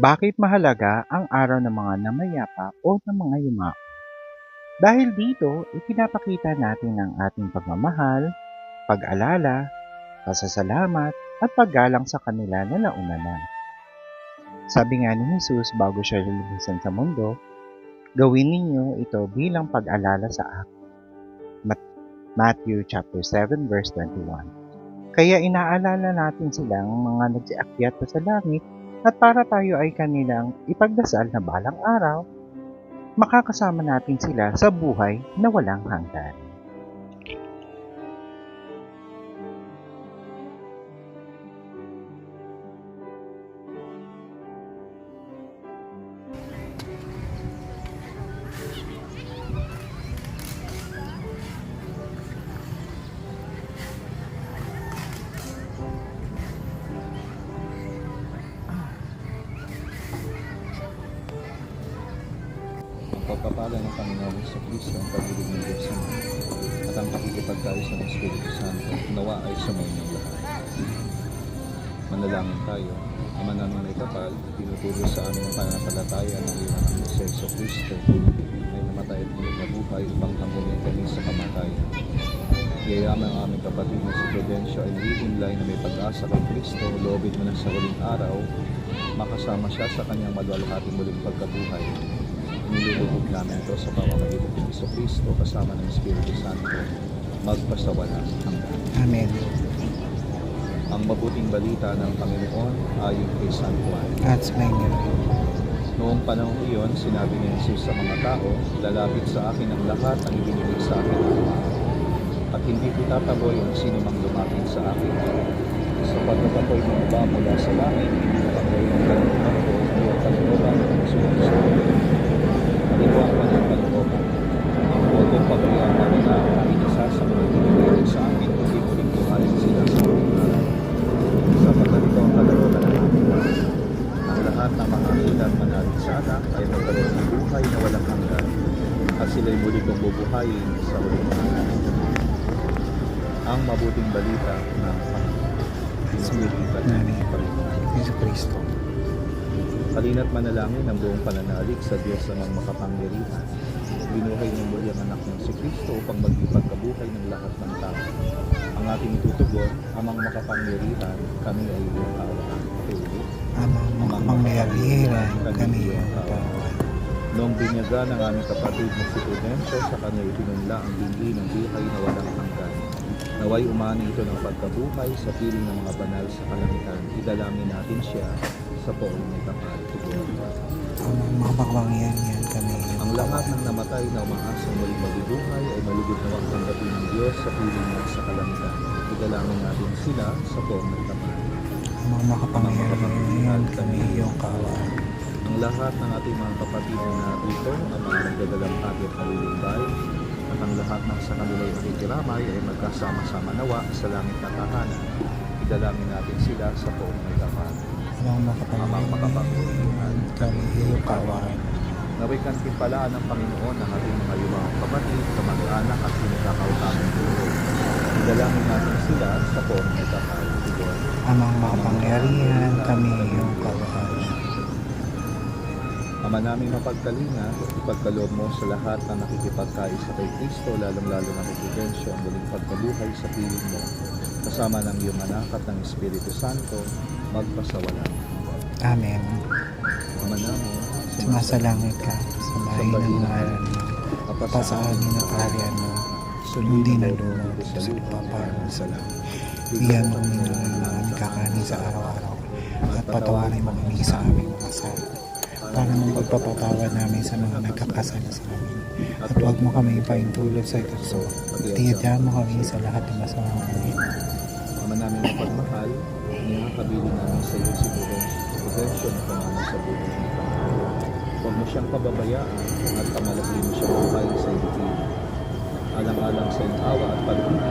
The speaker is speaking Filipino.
Bakit mahalaga ang araw ng mga namayapa o ng mga yumao? Dahil dito, ipinapakita natin ang ating pagmamahal, pag-alala, pasasalamat, at paggalang sa kanila na nauna na. Sabi nga ni Jesus bago siya lumisan sa mundo, gawin ninyo ito bilang pag-alala sa akin. Mat- Matthew chapter 7 verse 21. Kaya inaalala natin silang mga nagsiakyat sa langit at para tayo ay kanilang ipagdasal na balang araw, makakasama natin sila sa buhay na walang hanggan. Pagpapala ng Panginoon sa Kristo ang pag-ibig ng Diyos sa at ang pakikipagtayo sa Espiritu Santo nawa ay sumayin ng lahat. Manalangin tayo. Ama namin may kapal, tinuturo sa amin ang pananampalataya ng iyong anak sa Kristo ay namatay at muling nabuhay upang hamunin kami sa kamatayan. Yayaman ang aming kapatid na si Prudencio ay naiinlay na may pag-asa kay Kristo, loobin mo na sa huling araw, makasama siya sa kanyang maluwalhati muling pagkabuhay. Nilulubog namin ito sa pamamagitan ng Iso Kristo kasama ng Espiritu Santo magpasawalang hanggan. Amen. Ang mabuting balita ng Panginoon ayon kay San Juan. God's main Noong panahon iyon, sinabi ni Jesus sa mga tao, lalapit sa akin ang lahat ang ibinigay sa akin ng. At hindi ko tataboy ang sino mang lumapit sa akin. Sapagkat ako'y bumaba mula sa langit, ako'y ang kalooban ko, ay ang kalooban ng sumunod sa sila'y muli kong bubuhayin sa uling hanggan. Ang mabuting balita ng Panginoon. Yesu Kristo. Kalina't manalangin ang buong pananalig sa Diyos na mga makapangyarihan. Binuhay ng muli ang anak ng si Kristo upang maging pagkabuhay ng lahat ng tao. Ang ating itutugon, amang makapangyarihan, kami ay iyong. Pakiulit. Amang makapangyarihan kami iyong katawan. Noong binyaga ng aming kapatid na si Prudencio, sa kanya itinunla ang bindi ng buhay na walang hanggan. Naway umani ito ng pagkabuhay sa piling ng mga banal sa kalangitan. Idalangin natin siya sa poong may kapal. Amang makapangyarihan kami iyong Ang lahat ng namatay na umaasang muling mabubuhay ay malugod na ang tanggapin ng Diyos sa piling niya sa kalangitan. Idalangin natin sila sa poong may kapal. Amang makapangyarihan kami iyong kawan. Ang lahat ng ating mga kapatid na narito, ang mga nagdadalang hati at nalulubay, at ang lahat ng sa kanila'y nakikiramay ay magkasama-sama nawa sa langit na tahanan. Idalangin natin sila sa poong may kapal. Amang makapangyarihan kami iyong kawan. Naway kantimpalaan ng Panginoon ang ating mga lumang kapatid, kamag-anak at pinagkakautangan buhay. Idalangin natin sila sa poong may kapal. Tugon. Amang makapangyarihan kami iyong kawan. Ama namin mapagkalinga, ipagkaloob mo sa lahat na nakikipagkaisa kay Kristo, lalong-lalo na kay Prudencio, ang muling pagkabuhay sa piling mo, kasama ng iyong anak at ng Espiritu Santo, magpasawalang hanggan. Amen. Ama namin, Sumasalangit ka sa bahay ng ngalan mo. Pa sa amin ang kaharian mo. Hindi na lumo sa lupa para sa langit. Bigyan mo kami ng aming kakanin sa araw-araw. At patawarin mo kami sa aming mga sala. Para mong pagpapatawad namin sa mga nagkakasala sa amin. At huwag mo kami ipaintulot sa itakso. Tiyadya mo kami sa lahat ng masamang ulit. Ama namin mapagmahal, nakakabili namin sa iyo si Prudencio na pamana sa buhay ng. Huwag mo siyang pababayaan at pamalagli mo siyang buhay sa piling. Alang-alang sa iyong awa at pag-ibig,